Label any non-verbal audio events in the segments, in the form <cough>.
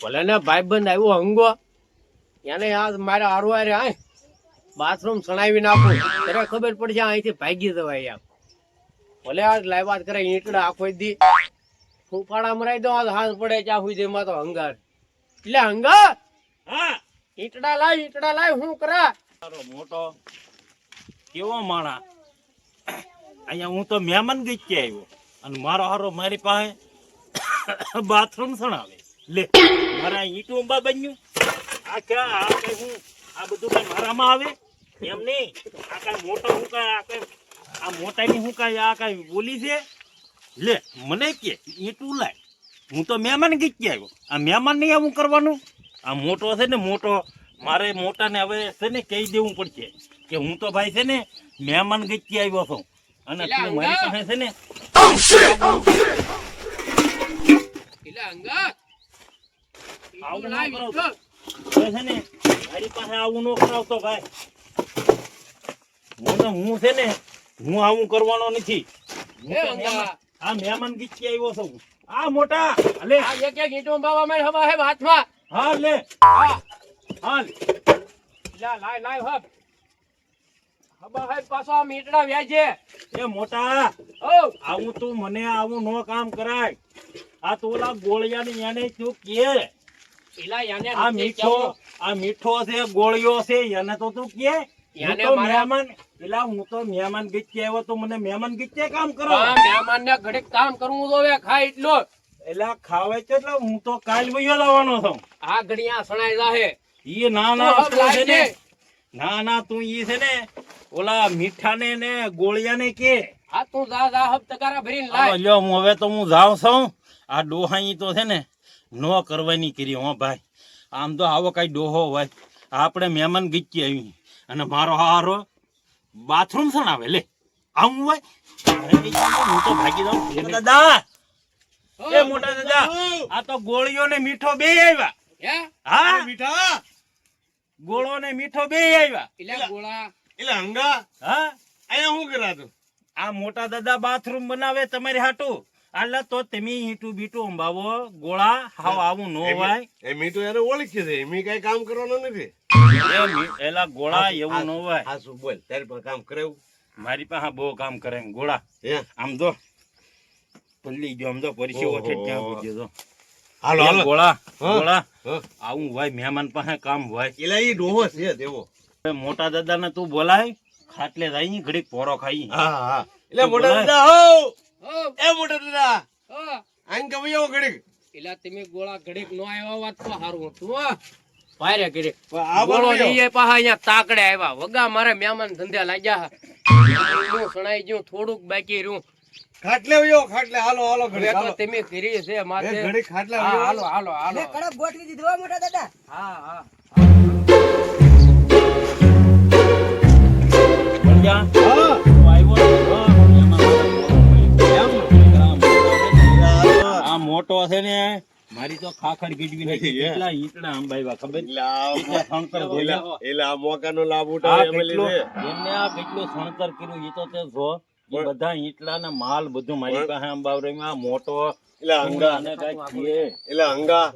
ભલે ને ભાઈબંધ આવ્યો હંગો. એને આ મારે હારું હારે આય બાથરૂમ સણાવી નાખું. ત્યારે ખબર પડશે અહીંથી ભાગી જવાય આમ ભલે આ લાવ્યા કરે ઈંટડા આખો દી. ફૂફાડા મરાઈ દો આ હાથ પડે ત્યાં સુધી માં તો હંગાર. એટલે હંગા હા. ઈંટડા લાય ઈંટડા લાય હું કરા? તારો મોટો કેવો માણા? અહીંયા હું તો મહેમાન ગઈ કે આવ્યો? અને મારો હારો મારી પાસે બાથરૂમ સણાવે લે, મારા ઈટું અંબા બન્યું. આ ક્યાં? આ કઈ હું? આ બધું કઈ મારામાં આવે? એમ નહીં. આ કઈ મોટો હું કઈ, આ કઈ, આ મોટાની હું કઈ, આ કઈ બોલી છે? લે, મને કે, ઈટું લાય હું તો મહેમાન ગીત કે આવ્યો? આ મહેમાન નહીં આવું કરવાનું? આ મોટો છે ને મોટો. મારે મોટાને હવે છે ને કહી દેવું પડશે કે હું તો ભાઈ છે ને મહેમાન ગઈ આવ્યો છું. અને તું મારી. પાસે છે ને? આવું ન કરો. ઈંટો. હવે છે ને મારી પાસે આવું ન કરાવતો ભાઈ. હું તો હું છે ને હું આવું કરવાનો નથી. આ મહેમાન ગીત આવ્યો છું. આ મોટા અલે આ એક એક ઈંટો બાબા મેં હવા હે હાથમાં હા લે. હા. હા લા લાય લાય હબ હબા હે પાછો આ મીટડા વ્યાજે એ મોટા ઓ! આવું તું મને આવું નો કામ કરાય. આ તો ઓલા એને તું કે? પેલા યાને આ મીઠો આ મીઠો છે ગોળીઓ છે એને તો તું કે? હું યાને તો મારા- મહેમાન પેલા હું તો મહેમાન ગીત આવ્યો તો મને મહેમાન ગીત કામ કરો? આ મહેમાનને ઘડીક કામ કરવું જોવે ખાય એટલો. એટલે ખાવે છે એટલે હું તો કાલ વયો લાવવાનો છું. આ ઘડિયા સણાઈ જાહે. ઈ ના ના તો તું ને ના ના તું ઈ છે ને ઓલા મીઠાને ને ગોળિયાને કે? આ તું જા જા હબ તકારા ભરીને લાય. લ્યો હું હવે તો હું જાઉં છું. આ ડોહાઈ તો છે ને નો કરવાની કરી હો ભાઈ. આમ તો આવો કઈ ડોહો હોય. આપણે મહેમાન ગીચી આવી. અને મારો હારો બાથરૂમ સણાવે લે. આવું હોય. હું તો ભાગી જાઉં. દાદા. એ મોટા દાદા આ તો ગોળીઓ ને મીઠો બે આવ્યા હા? મીઠા ગોળો ને મીઠો બે આવ્યા એટલે ગોળા એટલે હંગા? હા? અહીંયા શું કરાતું આ મોટા દાદા બાથરૂમ બનાવે તમારી હાટું. એટલે તો તમે હીટું બીટું અંબાવો ગોળા હાવ આવું નો હોય. એ મીઠું એને ઓળખી છે. એમ કઈ કામ કરવાનું નથી. એલા ગોળા એવું નો હોય. હા શું બોલ. તારી પર કામ કરે મારી પાસે બહુ કામ કરે ગોળા. હે? આમ જો. પલ્લી ગયો આમ જો પરિચય. ઓછે ત્યાં પૂજ્યો જો. હાલો હાલો. ગોળા ગોળા. આવું હોય મહેમાન પાસે કામ હોય. એટલે એ ડોહો છે તેવો મોટા દાદા ને તું બોલાય ખાટલે જાય ની ઘડીક પોરો ખાઈ. હા હા. એટલે મોટા દાદા હો! એ મોટા દાદા આઈને કમાઈ આવો ઘડીક. એટલે તમે ગોળા ઘડીક નો આવ્યા વાત તો હારું હતું હો. ભારે કરી ગોળો લઈએ પાહા અહીંયા તાકડે આવ્યા. વગા મારે મહેમાન ધંધે લાગ્યા હું. સણાઈ ગયું થોડુંક બાકી રહ્યું. ખાટલે વયો ખાટલે. હાલો હાલો તો તમે કરી છે એ માથે. ઘડીક ખાટલે હાલો હાલો હાલો. કડક ગોઠવી દીધો મોટા દાદા. હા હા. ખાખડ ગીડવી નથી હે. કેટલા ઈંટડા અંબાવ્યા ખબર? એટલે આ કેટલા એટલે- આ મોકાનો લાભ ઉઠાવે એમ લીધે. એમને આ કેટલું સણતર કર્યું ઈ તો તે જો એ બધા ઈંટલા ને માલ બધું મારી પાસે અંબાવરી માં મોટો એટલે અંગા અને કઈ છે. એટલે અંગા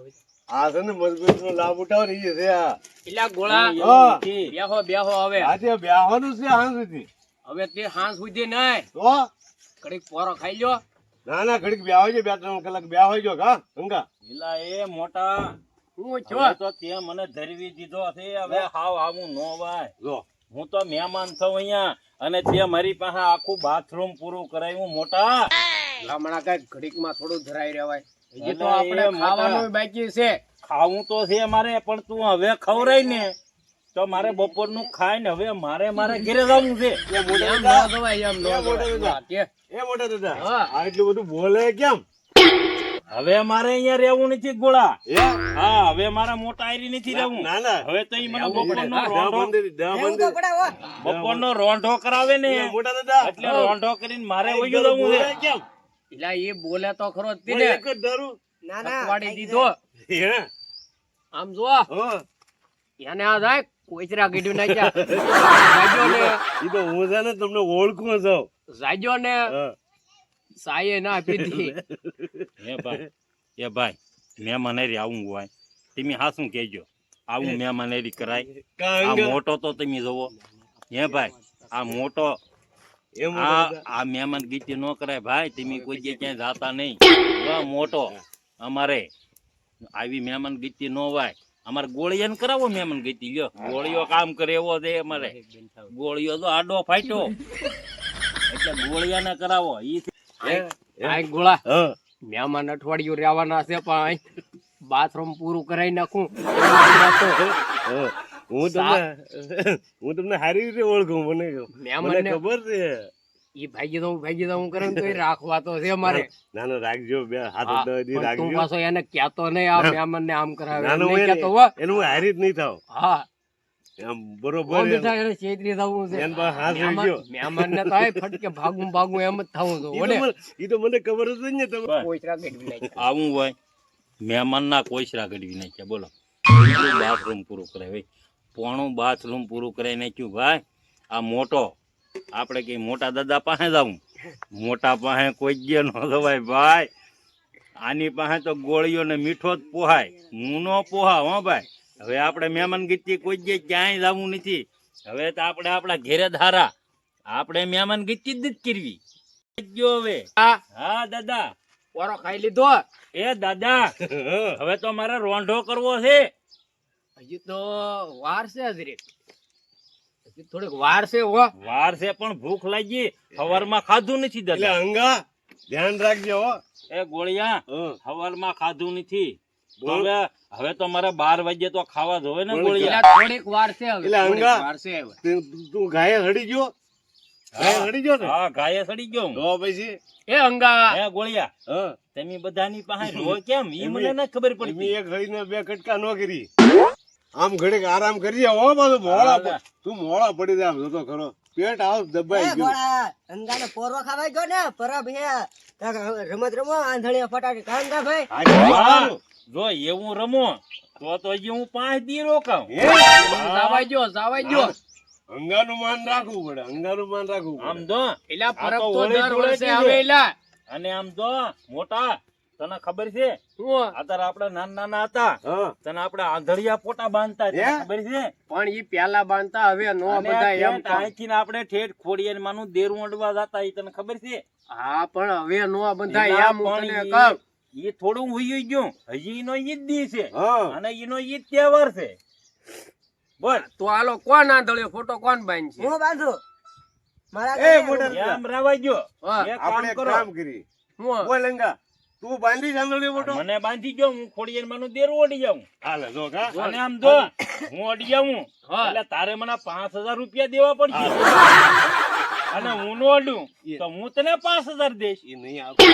આ છે ને મજબૂત નો લાભ ઉઠાવે ને છે આ. એટલે ગોળા હા. બેહો બેહો હવે. આજે બેહવાનું છે હાં સુધી. હવે તે હાંસ સુધી નહીં. તો? ઘડીક પોરો ખાઈ લ્યો. ના ના ઘડીક બે આવજો બે ત્રણ કલાક બે આવજો હા ગંગા. એલા એ મોટા હું છો. તો તે મને ધરવી દીધો છે હવે હાવ આવું નો ભાઈ જો. હું તો મહેમાન છું અહીંયા અને તે મારી પાસે આખું બાથરૂમ પૂરું કરાવ્યું મોટા. હમણાં કઈ ઘડીકમાં થોડું ધરાઈ રહેવાય. હજી તો આપણે. ખાવાનું બાકી છે. ખાવું તો છે મારે પણ તું હવે ખવરાય ને. તો મારે બપોરનું ખાય ને હવે મારે મારે ઘેરે જવું છે. એમ ન ખવાય, એમ ન એ મોટા દાદા. કે એ મોટા દાદા હા. એટલું બધું બોલે કેમ? હવે મારે અહીંયા રહેવું નથી ગોળા. હા? હવે મારા મોટા આયરી નથી રહેવું. ના ના. હવે તો મને બપોર નો રોંઢો કરાવે ને. મોટા દાદા એટલે રોંઢો કરીને મારે વયું જવું છે. કેમ? એટલે એ બોલે તો ખરો જ ના ના દીધો. આમ જો હા. એને આ જાય કોચરા કીધું નાખ્યા <laughs> જાજો ને ઈ તો હું છે ને તમને ઓળખું છો. જાજો ને. સાયે ના પીધી હે ભાઈ એ ભાઈ મહેમાન હારી આવું હોય તમે હા શું કહેજો? આવું મહેમાન રી કરાય. આ મોટો તો તમે જોવો હે ભાઈ આ મોટો આ આ મહેમાન ગીતી ન કરાય. ભાઈ તમે કોઈ જગ્યાએ ક્યાંય જાતા નહીં. મોટો અમારે આવી મહેમાન ગીતી ન હોય અમારે ગોળીયાને કરાવો મહેમાન ગીતી લ્યો. ગોળીઓ કામ કરે એવો છે અમારે. ગોળીઓ તો આડો ફાટ્યો. <laughs> એટલે ગોળિયાને કરાવો. ઈ ગોળા. મહેમાન અઠવાડિયું રહેવાના છે પણ બાથરૂમ પૂરું કરાવી નાખું. હું? તમને હું તમને સારી રીતે ઓળખું મને મને ખબર છે. ઈ ભાગી દઉં ભાગી દઉં કરે ને <laughs> રાખવા તો છે મારે. ના ના રાખજો બે હાથ દી પણ તું પાછો એને કહેતો નહીં આ મહેમાન ને આમ કરાવે. ના, એમ નહીં કહેતો હો. એનું હારી જ નહીં થાવ. હા. આમ બરોબર કોણ બેઠા એને છેતરી થવું છે? એન પાસે હાથ રાખજો. મહેમાન ને તો ફટકે ભાગું ભાગું એમ જ થવું તો ઓલે મને- ઈ તો મને ખબર જ નહીં ને તમે. કોઈતરા ગઢવી નાખી. આવું હોય. મહેમાનના કોઈસરા ગઢવી નાખ્યા બોલો. બાથરૂમ પૂરું કરાય ભાઈ. પોણું બાથરૂમ પૂરું કરાવી નાખ્યું ભાઈ. આ મોટો આપણે કઈ મોટા દાદા પાસે જવું મોટા પાસે કોઈ જ ન જવાય ભાઈ આની પાસે તો ગોળીઓ ને મીઠો જ પોહાય. હું નો પોહા હો ભાઈ. હવે આપણે મહેમાન ગીતી કોઈ જે ક્યાંય જવું નથી. હવે તો આપણે આપણા ઘેરે ધારા. આપણે મહેમાન ગીતી જ કરવી. ગયો હવે. હા. દાદા. પોરો ખાઈ લીધો? એ દાદા. <laughs> હવે તો મારે રોંઢો કરવો છે. હજી તો વાર છે હજરી હજી. થોડીક વાર છે હો. વાર છે પણ ભૂખ લાગી. સવારમાં ખાધું નથી એટલે અંગા ધ્યાન રાખજો હો. એ ગોળિયા હા. સવારમાં ખાધું નથી. હવે હવે તો મારે બાર વાગે તો ખાવા જોવે ને ગોળિયા. થોડીક વાર છે હવે એટલે અંગા. વાર છે હવે. તું- ગાયે હડી ગયો? ગાયે હડી ગયો ને? હા ગાયે હડી ગયો હું. તો પછી? એ અંગા એ ગોળિયા હ. તમે બધાની પાસે રો કેમ? ઈ મને ન ખબર પડી એક હળીને બે કટકા નો કરી. આમ ઘડીક આરામ કરી હો પાછું મોળા તું મોળા પડી જાય આમ જોતો ખરો. પેટ આવ દબાઈ ગયો. અંગાને પોરવા ખાવાય ગયો ને પરા હે. રમત રમો આંધળીયા ફટાડી કાંદા ભાઈ? જો એવું રમો તો તો હજી હું પાંચ દી રોકાવ હે? જાવાઈ ગયો જાવાઈ ગયો અંગાનું માન રાખવું પડે અંગાનું માન રાખવું આમ જો એલા પરબ તો તો દર વર્ષે આવે એલા. અને આમ જો મોટા તને ખબર છે? હું અત્યારે આપણે નાના નાના હતા તને આપડે આંધળિયા પોટા બાંધતા ખબર છે? પણ ઈ પેલા બાંધતા હવે નો અને બધા એમ ઠેઠ કામ. આપણે ઠેઠ ખોડિયાર માનું દેરું અડવા જતા ઈ તને ખબર છે? હા પણ હવે નો બધા એમ પણ ઈ થોડું હુઈ ગયું. હજી એનો ઈદ દી છે. અને એનો ઈદ તહેવાર છે. બોલ. તો આલો કોણ આંધળ્યો? ફોટો કોણ બાંધશે? હું બાંધો. મારા એ ઘરે મોટા એમ ગયો એક આપણે કામ કરો. કામ કરી હું બોલ અંગા તું બાંધી સાંભળ્યો મોટો મને બાંધી ગયો હું ખોડિયાર માનું દેર ઓડી જાઉં. હાલે જો કા. અને આમ જો હું ઓડી જાઉં. એટલે તારે મને પાંચ હજાર રૂપિયા દેવા પડશે. અને હું નો ઓડું તો હું તને પાંચ હજાર દઈશ. ઈ નહીં આપે.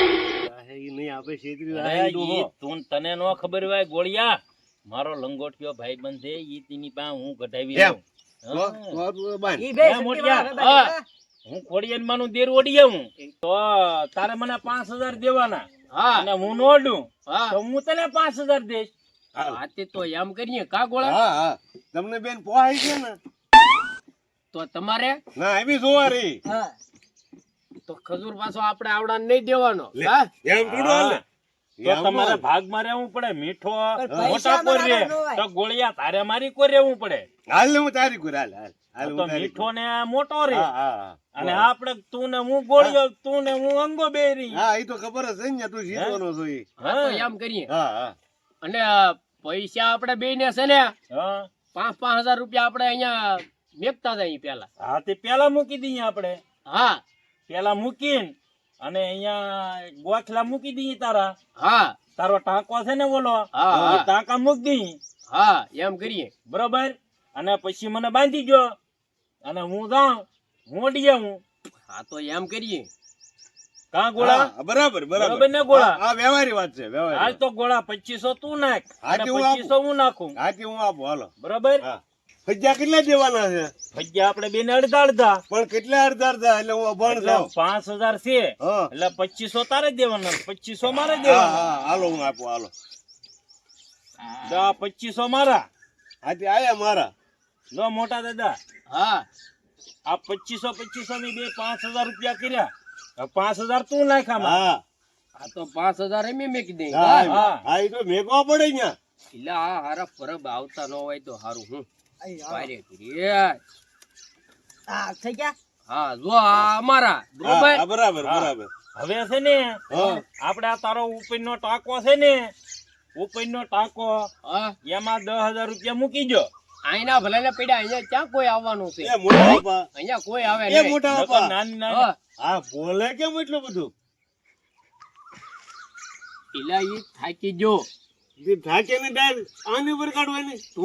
ઈ નહીં આપે છેતરી રાહી તું તને નો ખબર હોય ગોળિયા મારો લંગોટિયો ભાઈબંધ છે ઈ તેની પા હું? લઉં. તો- હા. બાંધ. બાંધે, ખોડિયન માનું દેર ઓડી જાઉં. તો તારે મને પાંચ હજાર દેવાના. હા અને હું નોડું હા. તો હું તને પાંચ હજાર દઈશ. હાથે તો એમ કરીએ. કા ગોળા? તમને બેન પોહાય છે ને? તો તમારે? ના એવી જોવા રહી તો ખજૂર પાછો આપણે આવડા નહીં દેવાનો. એમ થોડું તો તમારે. ભાગમાં રહેવું પડે મીઠો મોટા પૈસા કોર રે. તો ગોળિયા તારે મારી કોર રહેવું પડે? હાલ ને હું તારી કુર હાલ હાલ તો મીઠો. ને મોટો રે. હા હા હા. અને આપણે તું ને હું ગોળિયો તું ને હું અંગો બેરી. હા એ તો ખબર જ છે ને તું જીતવાનો છો એ હા? એમ કરીએ. હા હા. અને પૈસા આપણે બે ને છે ને હા? પાંચ પાંચ હજાર રૂપિયા આપણે અહીંયા મેકતા હતા અહીં પેલા હા તે પેલા મૂકી દઈએ આપણે. હા. પેલા મૂકીને અને અહીંયા ગોખલા મૂકી દઈએ તારા. હા. તારો ટાંકો છે ને બોલો હા, હા. ટાંકા મૂકી દઈએ હા એમ કરીએ. બરોબર? અને પછી મને બાંધી ગયો અને હું જાઉં હું. અડી જાઉં હા તો એમ કરીએ. કા ગોળા? બરાબર બરાબર. ને ગોળા? હા, હા વ્યવહારી વાત છે હાલ તો ગોળા પચીસો તું નાખ. હા, અને હું પચીસો હું નાખું. હાથી હું આપું હાલો. બરોબર? હા. હજાર કેટલા દેવાના છે? ફજ્જા આપણે બેને અડધા અડધા. પણ કેટલા અડધા અડધા? એટલે હું અભણ થાઉં પાંચ હજાર છે. એટલે પચીસો તારે જ દેવાના પચીસો મારે હા દેવાના. હાલો હું આપું હાલો. પચીસો મારા. હાથી આયા મારા. લો મોટા દાદા. હા. આ પચીસો પચીસો ની બે પાંચ હજાર રૂપિયા કર્યા. પાંચ હજાર તું નાખ્યા હા. આ તો પાંચ હજાર એમ મેકી દે હા હા. હા એ તો મેકવા પડે ત્યાં એટલે આ હારા પરબ આવતા ન હોય તો હારું હું? થઈ ગયા? હા જો આ અમારા. બરોબર? બરાબર બરાબર. હવે છે ને આપણે આ તારો ઉપરનો ટાંકો છે ને ઉપરનો ટાંકો હા. એમાં દસ હજાર રૂપિયા મૂકી જો આઈના ભલે ને પીડા અહીંયા ક્યાં કોઈ આવવાનું છે? એ મોટા બાપા. અહીંયા કોઈ આવે નહીં. મોટા બાપા. નાની નાની. હા. બોલે કેમ એટલું બધું? ઇલાઈ ઈ થાકી જો જે ને ડાયર આની ઉપર કાઢવાની? તો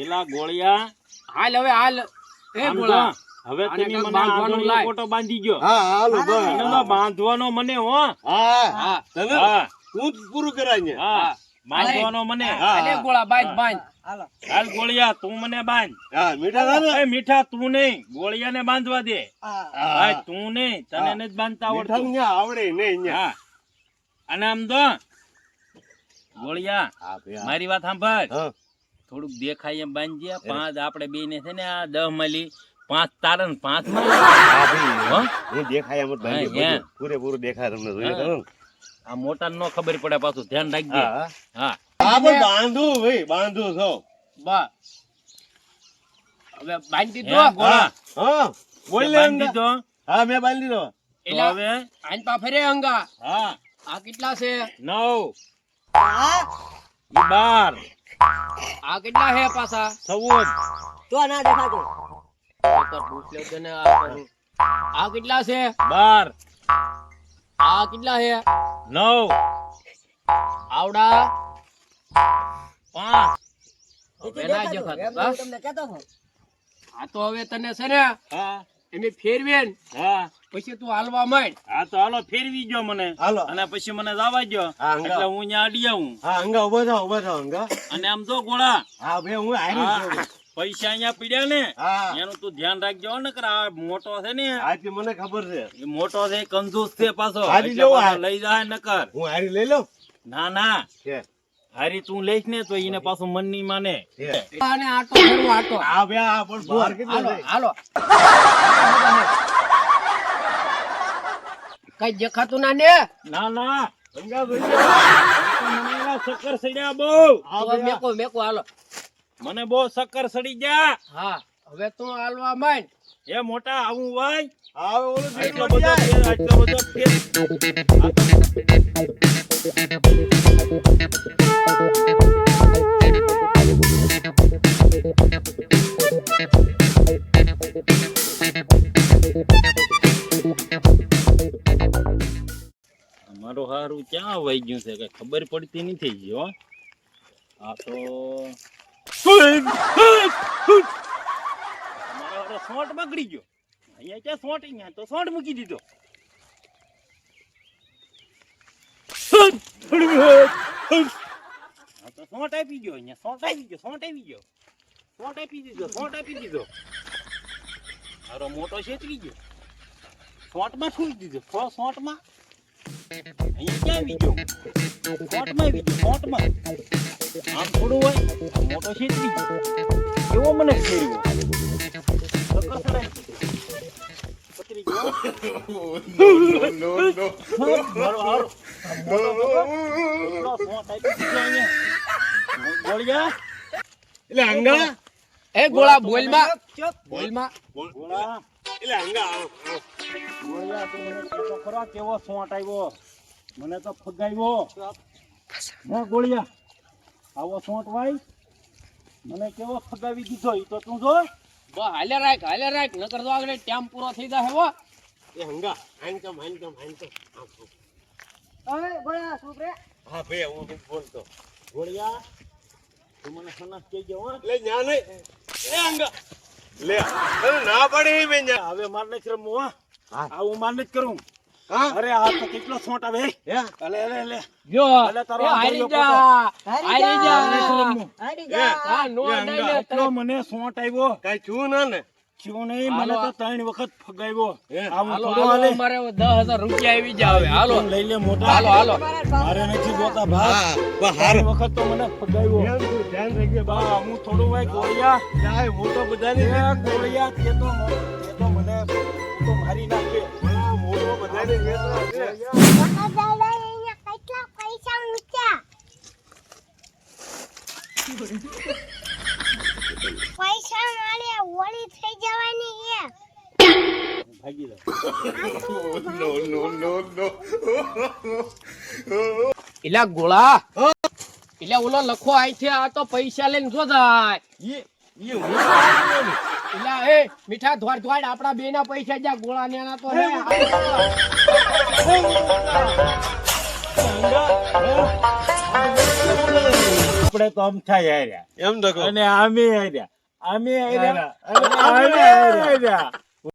પેલા ગોળિયા. હાલ હવે હાલ. એ ગોળા. હવે તમે મને બાંધવાનું આગળનો કોટો બાંધી ગયો હા હાલ એને બાંધવાનો મને હો. હા હા. તને હા. તું જ પૂરું કરાય હા બાંધવાનો મને. અરે ગોળા બાંધ બાંધ. હાલો. હાલ ગોળિયા તું મને બાંધ. હા મીઠા ને? મીઠા તું નહીં. ગોળિયાને બાંધવા દે. હા. તું નહીં. તને ને નથી બાંધતા મીઠા ને આવડે નહીં હા. અને આમ તો ગોળિયા હા ભાઈ, હા. મારી વાત સાંભળ. હા. થોડુંક દેખાય એમ બાંધજે. પાંચ આપણે બે ને છે ને આ દહ મળી. પાંચ તારણ પાંચ હા ભાઈ. હો? હું દેખાય એમ. પૂરેપૂરું દેખાય તમને જોઈએ? આ મોટા નો ખબર પડે પાછું ધ્યાન રાખજે. હા આ પણ બાંધું ભાઈ. બાંધું છો. બા. હવે બાંધી દો ગોળા. હા. બોલ લે બાંધી દો હા મેં બાંધી દો એટલે હવે? આન પા ફરે અંગા હા. આ કેટલા છે? નવ. હા. બાર. આ કેટલા છે પાછા? સવું તો ના દેખાતું. તો પૂછ આ કેટલા છે? બાર. આ કેટલા છે નવ. આવડા. પાંચ. હા? હું. આ તો હવે તને છે ને હા. એમ ફેરવેન. હા. પછી તું હાલવા માંડ. હા તો હાલો ફેરવી ગયો મને. હાલો. અને પછી મને જવા ગયો એટલે હું અહીંયા અડી આવું. હા અંગા ઊભો થાવ ઊભો થાવ અંગા અને આમ જો ગોળા. હા ભાઈ હું છું પૈસા અહીંયા પીડ્યા ને. એનું તું ધ્યાન રાખજો ને આ મોટો છે ને. આજથી મને ખબર છે. એ મોટો છે કંજૂસ છે પાછો. લઈ જાય નકર. હું હારી લઈ લઉં? ના ના. હારી તું લઈશ ને તો એને પાછું મન. ની માને અને આટો ફેરવો આટો. હા ભાઈ હા પણ બહાર કેટલો હાલો. કઈ દેખાતું ના ને? ના ના. ભાઈ સડ્યા બહુ. મેકો મેકો હાલો. મને બહુ શક્કર સડી જા હા હવે તું હાલવા માંડ. એ મોટા આવું ભાઈ હા હવે ઓલું બધો આટલો બધો મારું ક્યાં વહી ગયું છે? કઈ ખબર પડતી નથી હો. આ તો મારો સોંટ બગડી ગયો. અહીંયા ક્યાં સોંટ અહીંયા તો સોંટ મૂકી દીધો. હા તો સોંટ આપી ગયો અહીંયા સોંટ આપી ગયો સોંટ આપી ગયો. સોંટ આપી દીધો સોંટ આપી દીધો. મારો મોટો છેતરી ગયો. સોંટમાં છોડી દીધો? સોંટમાં અહીંયા ક્યાં આવી કોટમાં સોંટમાં કોટમાં આમ થોડું હોય આ મોટો છે એવો મને ફેરવ્યો આ એટલો એ ગોળા બોલમાં બોલમાં ગોળા. એટલે અંગા. ગોળિયા તું મને કેવો સોંટ આવ્યો? મને તો ફગાવ્યો. હે ગોળિયા આવો સોંટ ભાઈ મને કેવો ફગાવી દીધો ઈ તો તું જો. બસ હાલે રાખ હાલે રાખ નકર તો આગળ ટાઈમ પૂરો થઈ જાય હો. એ હંગા હાઈન કમ હાઈન કમ હાઈન કમ. અરે ગોળિયા છોકરા હા ભઈ હું નથી બોલતો ગોળિયા તું મને સનસ કહેજો હો. લે ન્યા નહીં. એ હંગા. લે ના પડે મેં. હવે મારને ક્રમ રમવું હો. હા. આવું હું જ કરું. અરે આ તો કેટલો સોંટ આવે? અલે અલે અલે. જો અલે તારો એ હારી જા. હારી જા. હારી જા. હા નો અડાઈ એટલો મને સોંટ આવ્યો કાઈ છું ના ને? થયો નહીં મને તો ત્રણ વખત ફગાવ્યો આવું થોડો થોડું હાલે મારે 10000 રૂપિયા આવી જાવે હાલો. લઈ લે મોટા. હાલો હાલો. મારે નથી જોતા ભા ત્રણ વખત તો મને ફગાવ્યો ધ્યાન રાખજે બા. બા હું થોડું ભાઈ ગોળિયા. જાય મોટો બધાની ગોળિયા તે તો તે તો મને તો મારી નાખે. એલા ગોળા એટલે ઓલો લખો આઈ છે આ તો પૈસા લઈને જો જાય. એલા એ મીઠા ધોડ ધોડ આપડા બે ના પૈસા જ્યાં ગોળા ને તો હે આપણે તો આમ થાય હાર્યા. એમ તો કહું. અને આમે હાર્યા. આમે હાર્યા. અને આમે હાર્યા.